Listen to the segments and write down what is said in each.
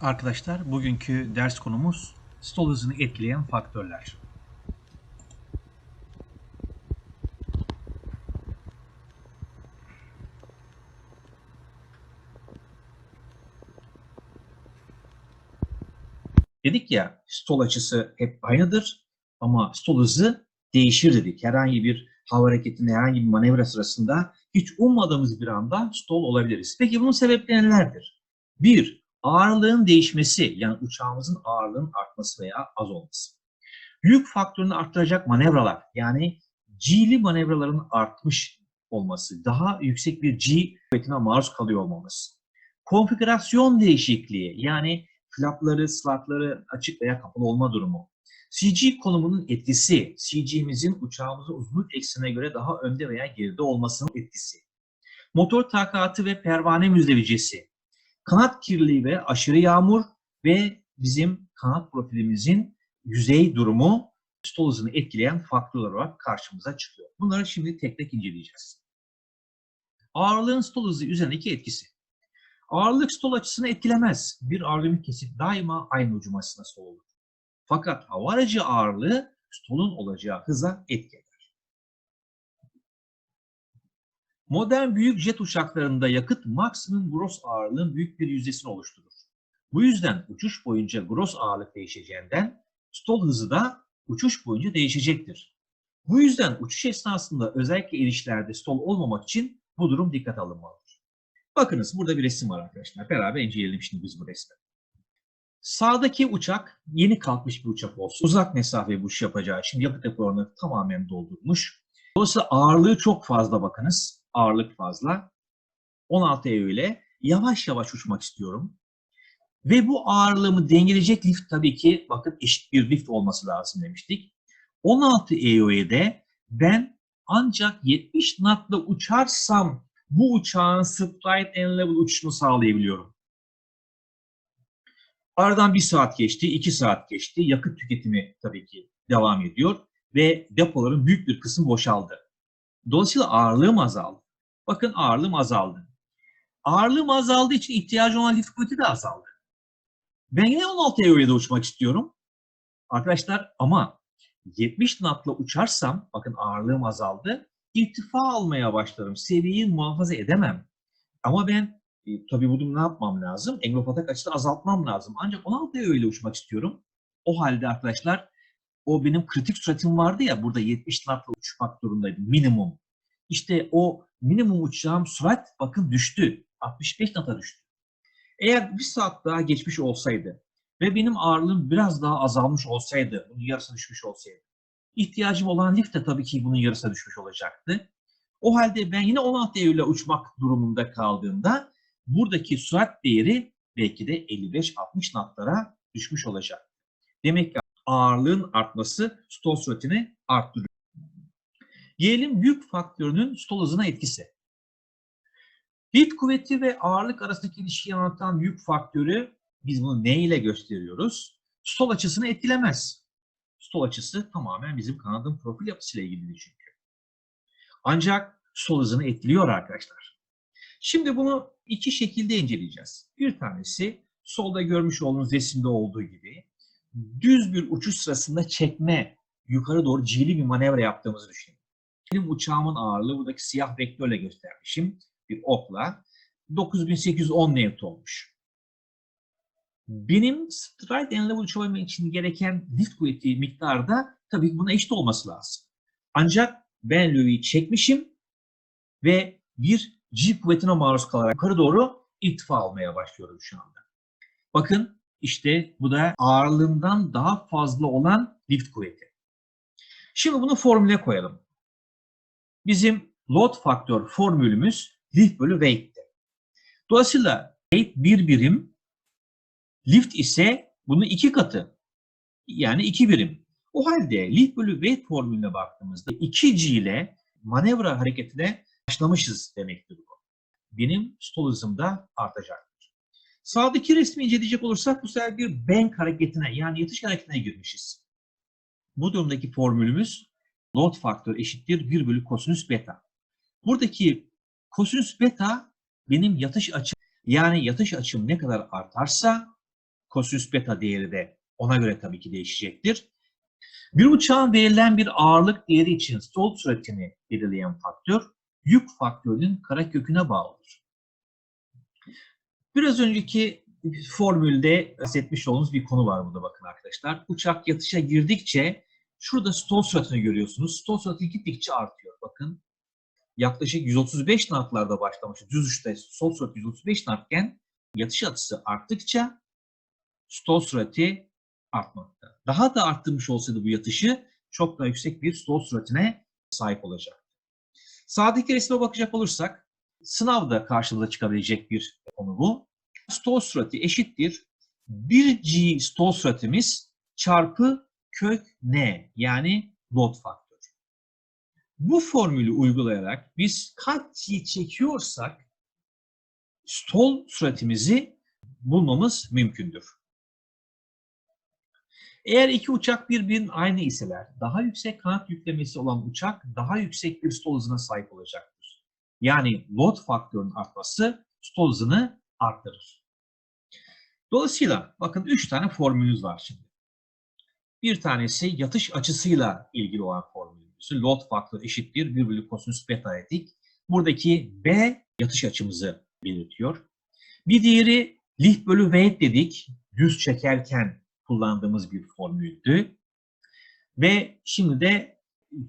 Arkadaşlar bugünkü ders konumuz stol hızını etkileyen faktörler. Dedik ya stol açısı hep aynıdır ama stol hızı değişir dedik. Herhangi bir hava hareketinde, herhangi bir manevra sırasında hiç ummadığımız bir anda stol olabiliriz. Peki bunun sebepleri nelerdir? Bir, ağırlığın değişmesi yani uçağımızın ağırlığının artması veya az olması. Yük faktörünü arttıracak manevralar yani G'li manevraların artmış olması, daha yüksek bir G kuvvetine maruz kalıyor olmamız. Konfigürasyon değişikliği yani flapları, slotları açık veya kapalı olma durumu. CG konumunun etkisi, CG'mizin uçağımızın uzunluk eksenine göre daha önde veya geride olmasının etkisi. Motor takatı ve pervane müzdevicesi, kanat kirliliği ve aşırı yağmur ve bizim kanat profilimizin yüzey durumu stol hızını etkileyen faktörler olarak karşımıza çıkıyor. Bunları şimdi tek tek inceleyeceğiz. Ağırlığın stol hızı üzerindeki etkisi. Ağırlık stol açısını etkilemez. Bir ağırlığın kesit daima aynı ucumasına sol olur. Fakat hava aracı ağırlığı stolun olacağı hıza etki Modern büyük jet uçaklarında yakıt maksimum gross ağırlığın büyük bir yüzdesini oluşturur. Bu yüzden uçuş boyunca gross ağırlık değişeceğinden stol hızı da uçuş boyunca değişecektir. Bu yüzden uçuş esnasında özellikle inişlerde stol olmamak için bu durum dikkate alınmalıdır. Bakınız burada bir resim var arkadaşlar. Beraber inceleyelim şimdi biz bu resmi. Sağdaki uçak yeni kalkmış bir uçak olsun. Uzak mesafe iş yapacağı için yakıt depolarını tamamen doldurmuş. Dolayısıyla ağırlığı çok fazla bakınız. Ağırlık fazla. 16 EU ile yavaş yavaş uçmak istiyorum. Ve bu ağırlığımı dengeleyecek lift tabii ki bakın eşit bir lift olması lazım demiştik. 16 EU'ye de ben ancak 70 knotla uçarsam bu uçağın straight and level uçuşunu sağlayabiliyorum. Aradan bir saat geçti, iki saat geçti. Yakıt tüketimi tabii ki devam ediyor ve depoların büyük bir kısmı boşaldı. Dolayısıyla ağırlığım azaldı. Bakın ağırlığım azaldı. Ağırlığım azaldığı için ihtiyacım olan lift kuvveti de azaldı. Ben yine 16 EU'ya da uçmak istiyorum. Arkadaşlar ama 70 knotla uçarsam, bakın ağırlığım azaldı, irtifa almaya başlarım. Seviyeyi muhafaza edemem. Ama ben e, tabii bunu ne yapmam lazım? Engopatak açıda azaltmam lazım. Ancak 16 EO ile uçmak istiyorum. O halde arkadaşlar o benim kritik süratim vardı ya burada 70 knotla uçmak durumundaydım minimum. İşte o minimum uçacağım sürat bakın düştü. 65 knot'a düştü. Eğer bir saat daha geçmiş olsaydı ve benim ağırlığım biraz daha azalmış olsaydı, bunun yarısına düşmüş olsaydı, ihtiyacım olan lift de tabii ki bunun yarısına düşmüş olacaktı. O halde ben yine 16 Eylül'e uçmak durumunda kaldığımda buradaki sürat değeri belki de 55-60 knotlara düşmüş olacak. Demek ki ağırlığın artması stol süratini arttırıyor. Gelelim yük faktörünün stol hızına etkisi. Lift kuvveti ve ağırlık arasındaki ilişkiyi anlatan yük faktörü biz bunu ne ile gösteriyoruz? Stol açısını etkilemez. Stol açısı tamamen bizim kanadın profil yapısıyla ilgili çünkü. Ancak stol hızını etkiliyor arkadaşlar. Şimdi bunu iki şekilde inceleyeceğiz. Bir tanesi solda görmüş olduğunuz resimde olduğu gibi düz bir uçuş sırasında çekme, yukarı doğru cili bir manevra yaptığımızı düşünün. Benim uçağımın ağırlığı buradaki siyah vektörle göstermişim bir okla 9810 Newton olmuş. Benim straight and uçabilmem için gereken lift kuvveti miktarı da tabii buna eşit olması lazım. Ancak ben Louis'i çekmişim ve bir G kuvvetine maruz kalarak yukarı doğru irtifa almaya başlıyorum şu anda. Bakın işte bu da ağırlığından daha fazla olan lift kuvveti. Şimdi bunu formüle koyalım. Bizim load faktör formülümüz lift bölü weight'ti. Dolayısıyla weight bir birim, lift ise bunun iki katı. Yani iki birim. O halde lift bölü weight formülüne baktığımızda 2G ile manevra hareketine başlamışız demektir bu. Benim stol hızım da artacaktır. Sağdaki resmi inceleyecek olursak bu sefer bir bank hareketine yani yatış hareketine girmişiz. Bu durumdaki formülümüz load faktör eşittir 1 bölü kosinüs beta. Buradaki kosinüs beta benim yatış açım yani yatış açım ne kadar artarsa kosinüs beta değeri de ona göre tabii ki değişecektir. Bir uçağın verilen bir ağırlık değeri için stall süratini belirleyen faktör yük faktörünün kareköküne bağlıdır. Biraz önceki formülde bahsetmiş olduğumuz bir konu var burada bakın arkadaşlar. Uçak yatışa girdikçe şurada stall süratini görüyorsunuz. Stall sürati gittikçe artıyor. Bakın yaklaşık 135 knotlarda başlamış. Düz uçta stall sürati 135 knotken yatış açısı arttıkça stall sürati artmakta. Daha da arttırmış olsaydı bu yatışı çok daha yüksek bir stall süratine sahip olacak. Sağdaki resme bakacak olursak sınavda karşımıza çıkabilecek bir konu bu. Stall sürati eşittir 1g stall süratimiz çarpı kök n yani load faktör. Bu formülü uygulayarak biz kaç çekiyorsak stall süratimizi bulmamız mümkündür. Eğer iki uçak birbirinin aynı iseler, daha yüksek kanat yüklemesi olan uçak daha yüksek bir stall hızına sahip olacaktır. Yani load faktörünün artması stall hızını arttırır. Dolayısıyla bakın üç tane formülümüz var şimdi. Bir tanesi yatış açısıyla ilgili olan formülümüz. Load faktör eşittir 1 bölü kosinüs beta dedik. Buradaki B yatış açımızı belirtiyor. Bir diğeri lift bölü weight dedik. Düz çekerken kullandığımız bir formüldü. Ve şimdi de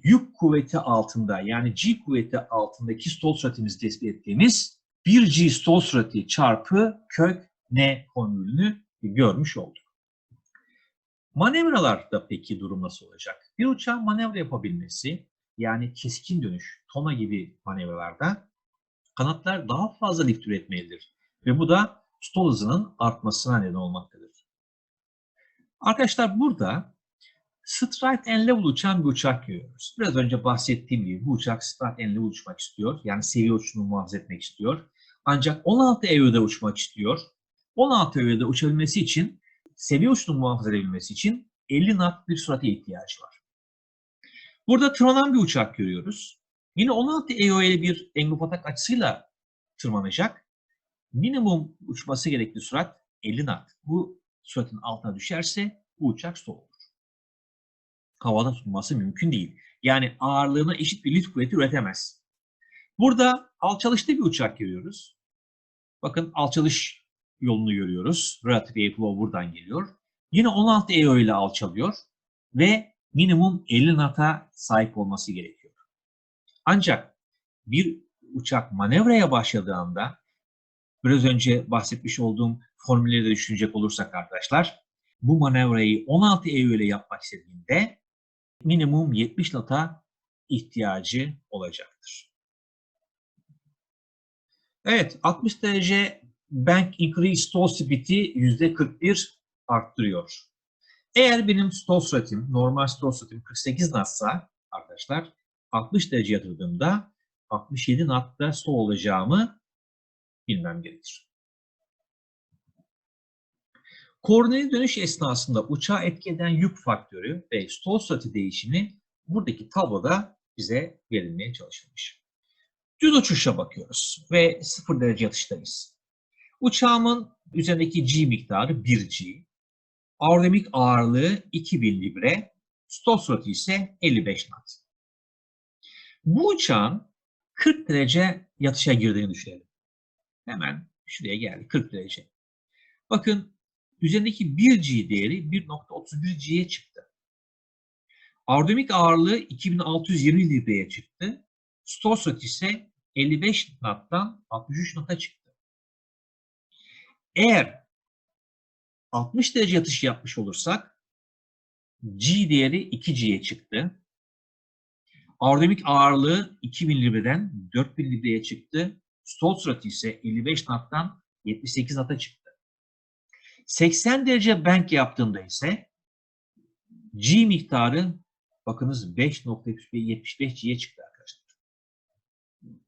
yük kuvveti altında yani G kuvveti altındaki stall süratimizi tespit ettiğimiz 1G stall sürati çarpı kök N formülünü görmüş olduk. Manevralarda peki durum nasıl olacak? Bir uçağın manevra yapabilmesi yani keskin dönüş, tona gibi manevralarda kanatlar daha fazla lift üretmelidir. Ve bu da stall hızının artmasına neden olmaktadır. Arkadaşlar burada straight and level uçan bir uçak görüyoruz. Biraz önce bahsettiğim gibi bu uçak straight and level uçmak istiyor. Yani seviye uçuşunu muhafaza etmek istiyor. Ancak 16 EU'da uçmak istiyor. 16 EU'da uçabilmesi için, seviye uçuşunu muhafaza edebilmesi için 50 knot bir sürate ihtiyacı var. Burada tırmanan bir uçak görüyoruz. Yine 16 EO ile bir engulf açısıyla tırmanacak. Minimum uçması gerekli sürat 50 knot. Bu süratin altına düşerse bu uçak stall olur. Havada tutması mümkün değil. Yani ağırlığına eşit bir lift kuvveti üretemez. Burada alçalışta bir uçak görüyoruz. Bakın alçalış yolunu görüyoruz. Relative airflow buradan geliyor. Yine 16 EO ile alçalıyor ve minimum 50 knot'a sahip olması gerekiyor. Ancak bir uçak manevraya başladığında biraz önce bahsetmiş olduğum formülleri de düşünecek olursak arkadaşlar bu manevrayı 16 EU ile yapmak istediğinde minimum 70 knot'a ihtiyacı olacaktır. Evet 60 derece bank increase stall speed'i %41 arttırıyor. Eğer benim stall süratim, normal stall süratim 48 knotsa arkadaşlar 60 derece yatırdığımda 67 knot'ta stall olacağımı bilmem gerekir. Koordineli dönüş esnasında uçağa etki eden yük faktörü ve stall sürati değişimi buradaki tabloda bize verilmeye çalışılmış. Düz uçuşa bakıyoruz ve 0 derece yatıştayız. Uçağımın üzerindeki G miktarı 1G. Aerodinamik ağırlığı 2000 libre. Stall sürati ise 55 knot. Bu uçağın 40 derece yatışa girdiğini düşünelim. Hemen şuraya geldi 40 derece. Bakın üzerindeki 1G değeri 1.31G'ye çıktı. Aerodinamik ağırlığı 2620 libreye çıktı. Stall ise 55 knot'tan 63 knot'a çıktı. Eğer 60 derece yatış yapmış olursak G değeri 2G'ye çıktı. Aerodinamik ağırlığı 2000 libreden 4000 libreye çıktı. Stall sürati ise 55 knot'tan 78 knot'a çıktı. 80 derece bank yaptığında ise G miktarı bakınız 5.75G'ye çıktı arkadaşlar.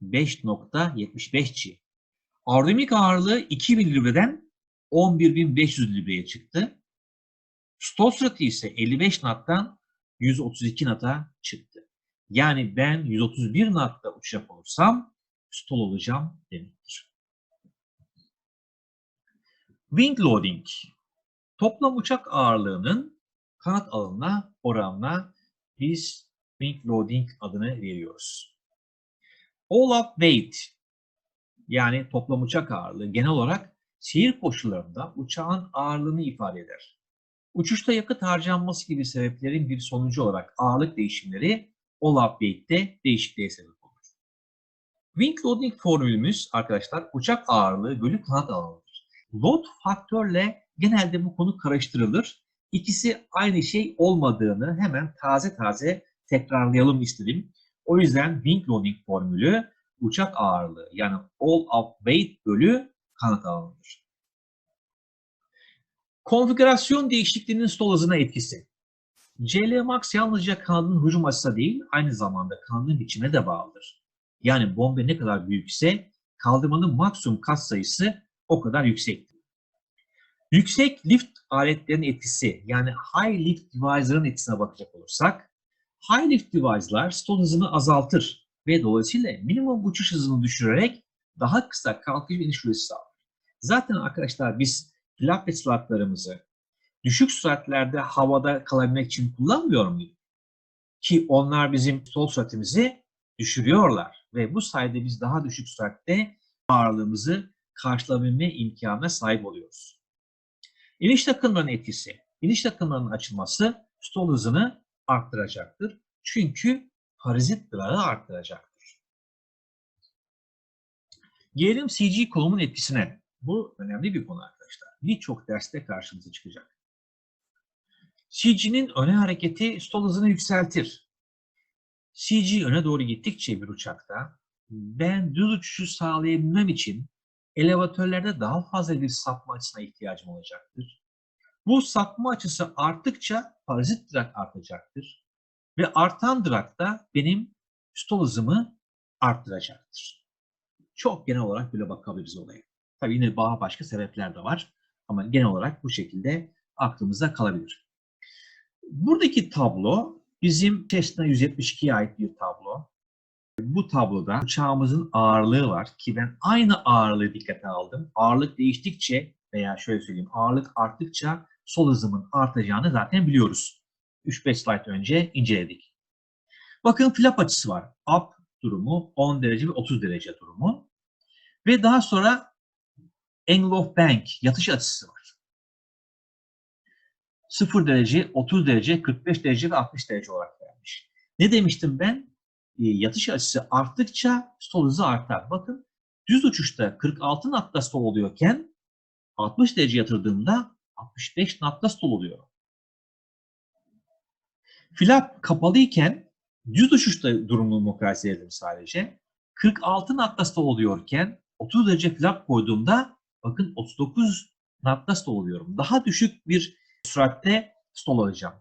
5.75G. Aerodinamik ağırlığı 2000 libreden 11.500 libreye çıktı. Stall sürati ise 55 knot'tan 132 knot'a çıktı. Yani ben 131 knot'ta uçacak olursam stall olacağım demektir. Wing loading. Toplam uçak ağırlığının kanat alanına oranla biz wing loading adını veriyoruz. All up weight yani toplam uçak ağırlığı genel olarak seyir koşullarında uçağın ağırlığını ifade eder. Uçuşta yakıt harcanması gibi sebeplerin bir sonucu olarak ağırlık değişimleri all up weight'te değişikliğe sebep olur. Wing loading formülümüz arkadaşlar uçak ağırlığı bölü kanat alanıdır. Load faktörle genelde bu konu karıştırılır. İkisi aynı şey olmadığını hemen taze taze tekrarlayalım istedim. O yüzden wing loading formülü uçak ağırlığı yani all up weight bölü kanat alanıdır. Konfigürasyon değişikliğinin stol hızına etkisi. CL Max yalnızca kanadın hücum açısı değil, aynı zamanda kanadın biçimine de bağlıdır. Yani bombe ne kadar büyükse kaldırmanın maksimum kat sayısı o kadar yüksektir. Yüksek lift aletlerin etkisi yani high lift device'ların etkisine bakacak olursak, high lift device'lar stol hızını azaltır ve dolayısıyla minimum uçuş hızını düşürerek daha kısa kalkış ve iniş süresi sağlar. Zaten arkadaşlar biz flap ve slotlarımızı düşük süratlerde havada kalabilmek için kullanmıyor muyuz? Ki onlar bizim sol süratimizi düşürüyorlar ve bu sayede biz daha düşük süratte ağırlığımızı karşılayabilme imkanına sahip oluyoruz. İniş takımlarının etkisi. İniş takımlarının açılması stol hızını arttıracaktır. Çünkü parazit drağı arttıracaktır. Gelelim CG kolumun etkisine. Bu önemli bir konu arkadaşlar. Birçok derste karşımıza çıkacak. CG'nin öne hareketi stol hızını yükseltir. CG öne doğru gittikçe bir uçakta ben düz uçuşu sağlayabilmem için elevatörlerde daha fazla bir sapma açısına ihtiyacım olacaktır. Bu sapma açısı arttıkça parazit drag artacaktır. Ve artan drag da benim stol arttıracaktır. Çok genel olarak böyle bakabiliriz olaya. Tabii yine daha başka sebepler de var. Ama genel olarak bu şekilde aklımızda kalabilir. Buradaki tablo bizim Cessna 172'ye ait bir tablo. Bu tabloda uçağımızın ağırlığı var ki ben aynı ağırlığı dikkate aldım. Ağırlık değiştikçe veya şöyle söyleyeyim ağırlık arttıkça sol hızımın artacağını zaten biliyoruz. 3-5 slide önce inceledik. Bakın flap açısı var. Up durumu 10 derece ve 30 derece durumu. Ve daha sonra angle of bank yatış açısı var. 0 derece, 30 derece, 45 derece ve 60 derece olarak vermiş. Ne demiştim ben? E, yatış açısı arttıkça stol hızı artar. Bakın düz uçuşta 46 knotta stol oluyorken 60 derece yatırdığımda 65 knotta stol oluyor. Flap kapalıyken düz uçuşta durumunu mukayese edelim sadece. 46 knotta stol oluyorken 30 derece flap koyduğumda bakın 39 knotta stol oluyorum. Daha düşük bir süratte stol alacağım.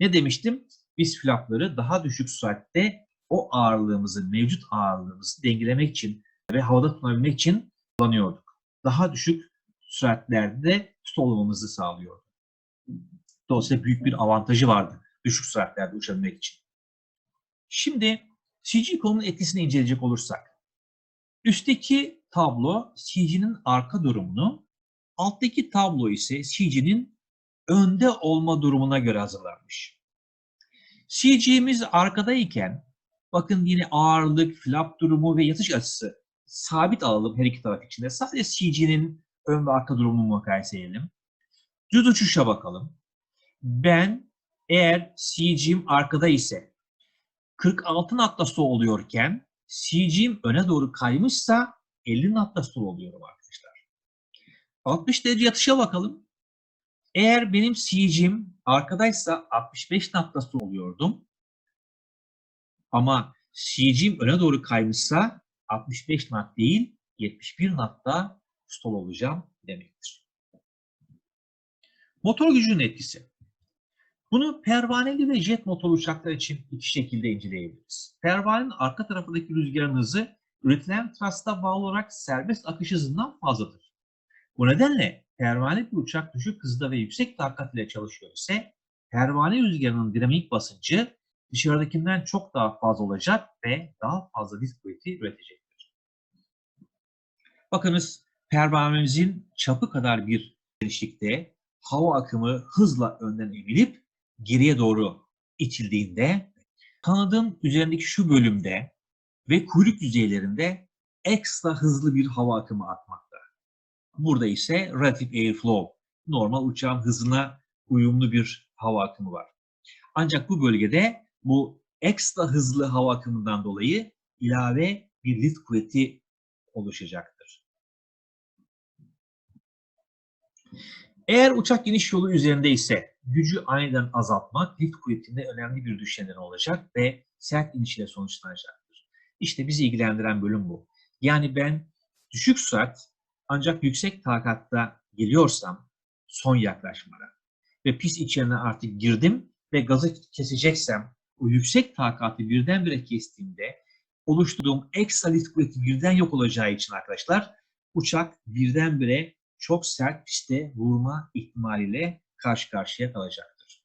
Ne demiştim? Biz flapları daha düşük süratte o ağırlığımızı, mevcut ağırlığımızı dengelemek için ve havada tutunabilmek için kullanıyorduk. Daha düşük süratlerde stol olmamızı sağlıyordu. Dolayısıyla büyük bir avantajı vardı düşük süratlerde uçabilmek için. Şimdi CG konunun etkisini inceleyecek olursak. Üstteki tablo CG'nin arka durumunu, alttaki tablo ise CG'nin önde olma durumuna göre hazırlanmış. CG'miz arkadayken bakın yine ağırlık, flap durumu ve yatış açısı sabit alalım her iki taraf içinde. Sadece CG'nin ön ve arka durumunu mukayese edelim. Düz uçuşa bakalım. Ben eğer CG'm arkada ise 46 natta sol oluyorken CG'm öne doğru kaymışsa 50 natta sol oluyorum arkadaşlar. 60 derece yatışa bakalım. Eğer benim CG'm arkadaysa 65 natta sol oluyordum. Ama CG'm öne doğru kaymışsa 65 knot değil 71 knotta stol olacağım demektir. Motor gücünün etkisi. Bunu pervaneli ve jet motor uçaklar için iki şekilde inceleyebiliriz. Pervanenin arka tarafındaki rüzgarın hızı üretilen trasta bağlı olarak serbest akış hızından fazladır. Bu nedenle pervane bir uçak düşük hızda ve yüksek takat ile çalışıyor ise pervane rüzgarının dinamik basıncı dışarıdakinden çok daha fazla olacak ve daha fazla disk kuvveti üretecektir. Bakınız pervanemizin çapı kadar bir genişlikte hava akımı hızla önden emilip geriye doğru itildiğinde kanadın üzerindeki şu bölümde ve kuyruk yüzeylerinde ekstra hızlı bir hava akımı akmakta. Burada ise relative airflow, normal uçağın hızına uyumlu bir hava akımı var. Ancak bu bölgede bu ekstra hızlı hava akımından dolayı ilave bir lift kuvveti oluşacaktır. Eğer uçak iniş yolu üzerinde ise gücü aniden azaltmak lift kuvvetinde önemli bir düşen olacak ve sert inişle sonuçlanacaktır. İşte bizi ilgilendiren bölüm bu. Yani ben düşük sürat ancak yüksek takatta geliyorsam son yaklaşmada ve pis içerine artık girdim ve gazı keseceksem o yüksek takatı birdenbire kestiğimde oluşturduğum ekstra lift kuvveti birden yok olacağı için arkadaşlar uçak birdenbire çok sert piste vurma ihtimaliyle karşı karşıya kalacaktır.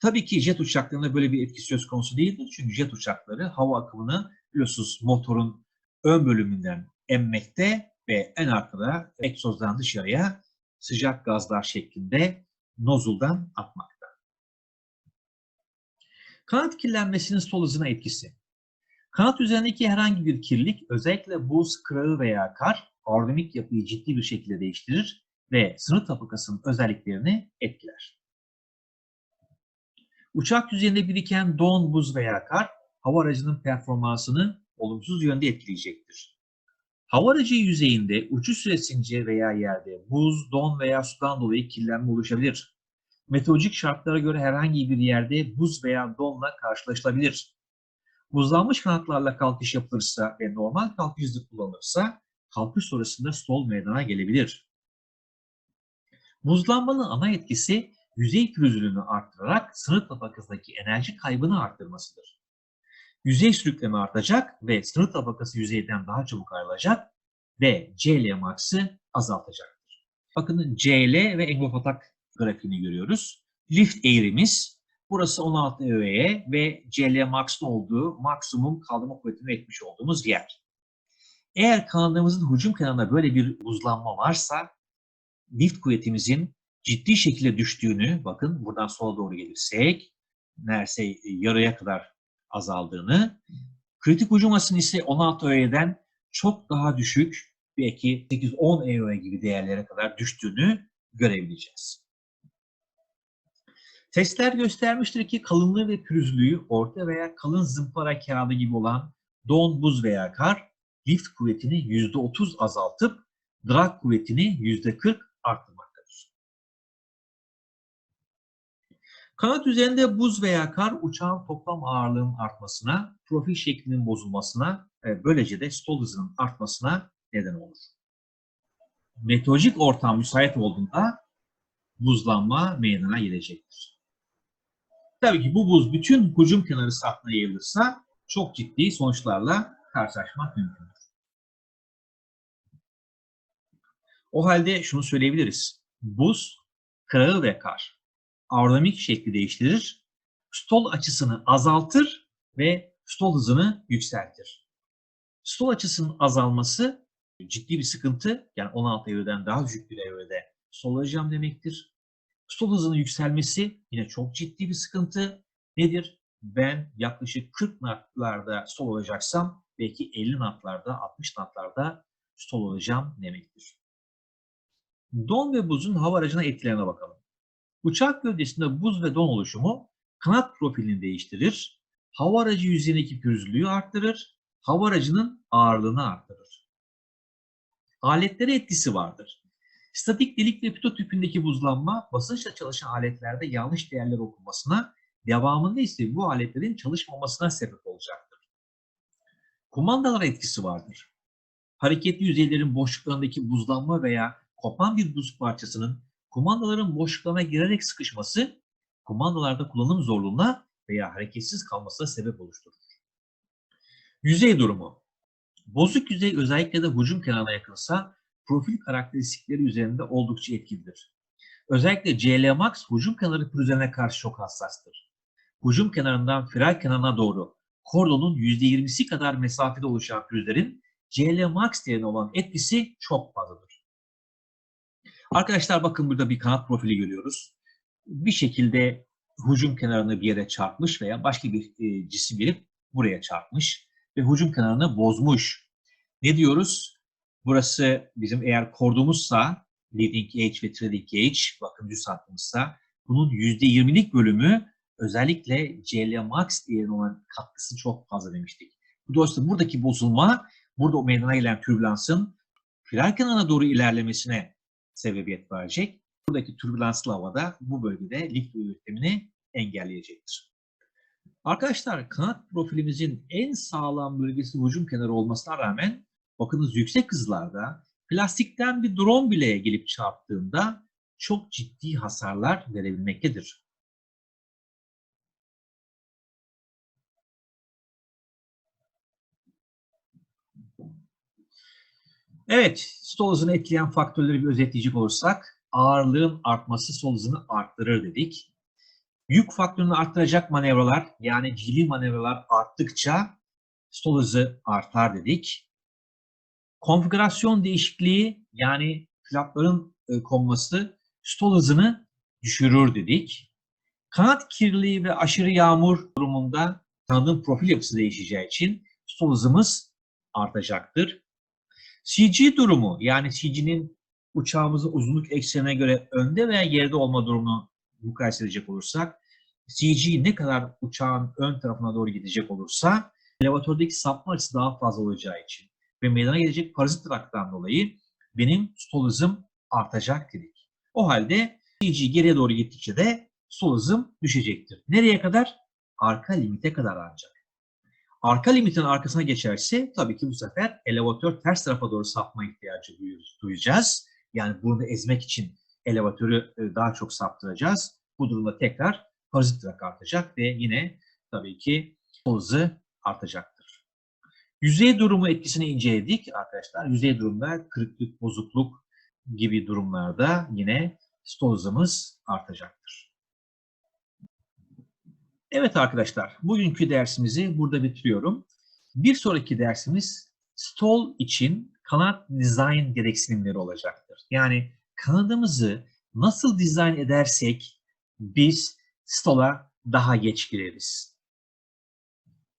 Tabii ki jet uçaklarında böyle bir etki söz konusu değildir. Çünkü jet uçakları hava akımını biliyorsunuz motorun ön bölümünden emmekte ve en arkada egzozdan dışarıya sıcak gazlar şeklinde nozuldan atmakta. Kanat kirlenmesinin sol hızına etkisi. Kanat üzerindeki herhangi bir kirlilik özellikle buz, kırağı veya kar aerodinamik yapıyı ciddi bir şekilde değiştirir ve sınır tabakasının özelliklerini etkiler. Uçak yüzeyinde biriken don, buz veya kar hava aracının performansını olumsuz yönde etkileyecektir. Hava aracı yüzeyinde uçuş süresince veya yerde buz, don veya sudan dolayı kirlenme oluşabilir. Meteorolojik şartlara göre herhangi bir yerde buz veya donla karşılaşılabilir. Buzlanmış kanatlarla kalkış yapılırsa ve normal kalkış hızı kullanılırsa kalkış sonrasında stol meydana gelebilir. Buzlanmanın ana etkisi yüzey pürüzlülüğünü arttırarak sınır tabakasındaki enerji kaybını arttırmasıdır. Yüzey sürükleme artacak ve sınır tabakası yüzeyden daha çabuk ayrılacak ve CL max'ı azaltacaktır. Bakın CL ve Englofatak grafiğini görüyoruz. Lift eğrimiz burası 16 EOE ve CL max'ın olduğu maksimum kaldırma kuvvetini etmiş olduğumuz yer. Eğer kanalımızın hücum kanalına böyle bir buzlanma varsa lift kuvvetimizin ciddi şekilde düştüğünü bakın buradan sola doğru gelirsek neredeyse yarıya kadar azaldığını kritik hücum hızının ise 16 EOE'den çok daha düşük belki 8-10 EOE gibi değerlere kadar düştüğünü görebileceğiz. Testler göstermiştir ki kalınlığı ve pürüzlüğü orta veya kalın zımpara kağıdı gibi olan don, buz veya kar lift kuvvetini %30 azaltıp drag kuvvetini %40 arttırmaktadır. Kanat üzerinde buz veya kar uçağın toplam ağırlığının artmasına, profil şeklinin bozulmasına ve böylece de stol hızının artmasına neden olur. Meteorolojik ortam müsait olduğunda buzlanma meydana gelecektir. Tabii ki bu buz bütün hücum kenarı sattığına yayılırsa çok ciddi sonuçlarla karşılaşmak mümkündür. O halde şunu söyleyebiliriz. Buz, kırağı ve kar aerodinamik şekli değiştirir, stol açısını azaltır ve stol hızını yükseltir. Stol açısının azalması ciddi bir sıkıntı. Yani 16 evreden daha düşük bir evrede stol alacağım demektir. Stol hızının yükselmesi yine çok ciddi bir sıkıntı. Nedir? Ben yaklaşık 40 knotlarda stol olacaksam belki 50 knotlarda, 60 knotlarda stol olacağım demektir. Don ve buzun hava aracına etkilerine bakalım. Uçak gövdesinde buz ve don oluşumu kanat profilini değiştirir, hava aracı yüzeyindeki pürüzlüğü arttırır, hava aracının ağırlığını arttırır. Aletlere etkisi vardır. Statik delik ve pito tüpündeki buzlanma basınçla çalışan aletlerde yanlış değerler okunmasına, devamında ise bu aletlerin çalışmamasına sebep olacaktır. Kumandalara etkisi vardır. Hareketli yüzeylerin boşluklarındaki buzlanma veya kopan bir buz parçasının kumandaların boşluklarına girerek sıkışması, kumandalarda kullanım zorluğuna veya hareketsiz kalmasına sebep oluşturur. Yüzey durumu Bozuk yüzey özellikle de hücum kenarına yakınsa profil karakteristikleri üzerinde oldukça etkilidir. Özellikle CL Max hücum kenarı pürüzlerine karşı çok hassastır. Hücum kenarından firal kenarına doğru kordonun %20'si kadar mesafede oluşan pürüzlerin CL Max değerine olan etkisi çok fazladır. Arkadaşlar bakın burada bir kanat profili görüyoruz. Bir şekilde hücum kenarını bir yere çarpmış veya başka bir e, cisim gelip buraya çarpmış ve hücum kenarını bozmuş. Ne diyoruz? Burası bizim eğer kordumuzsa leading edge ve trailing edge bakın düz hattımızsa bunun %20'lik bölümü özellikle CL max değerine olan katkısı çok fazla demiştik. Dolayısıyla buradaki bozulma burada meydana gelen türbülansın filar kenarına doğru ilerlemesine sebebiyet verecek. Buradaki türbülanslı havada bu bölgede lift üretimini engelleyecektir. Arkadaşlar kanat profilimizin en sağlam bölgesi hücum kenarı olmasına rağmen bakınız yüksek hızlarda plastikten bir drone bile gelip çarptığında çok ciddi hasarlar verebilmektedir. Evet, stol hızını etkileyen faktörleri bir özetleyecek olursak ağırlığın artması sol hızını arttırır dedik. Yük faktörünü arttıracak manevralar yani cili manevralar arttıkça stol hızı artar dedik. Konfigürasyon değişikliği yani flapların e, konması stol hızını düşürür dedik. Kanat kirliliği ve aşırı yağmur durumunda kanadın profil yapısı değişeceği için stol hızımız artacaktır. CG durumu yani CG'nin uçağımızın uzunluk eksenine göre önde veya geride olma durumunu mukayese edecek olursak CG ne kadar uçağın ön tarafına doğru gidecek olursa elevatördeki sapma açısı daha fazla olacağı için ve meydana gelecek parazit traktan dolayı benim hızım artacak dedik. O halde CG geriye doğru gittikçe de hızım düşecektir. Nereye kadar? Arka limite kadar ancak. Arka limitin arkasına geçerse tabii ki bu sefer elevatör ters tarafa doğru sapma ihtiyacı duyacağız. Yani bunu ezmek için elevatörü e, daha çok saptıracağız. Bu durumda tekrar parazit trak artacak ve yine tabii ki hızı artacaktır. Yüzey durumu etkisini inceledik arkadaşlar. Yüzey durumda kırıklık, bozukluk gibi durumlarda yine stol artacaktır. Evet arkadaşlar, bugünkü dersimizi burada bitiriyorum. Bir sonraki dersimiz stol için kanat dizayn gereksinimleri olacaktır. Yani kanadımızı nasıl dizayn edersek biz stola daha geç gireriz.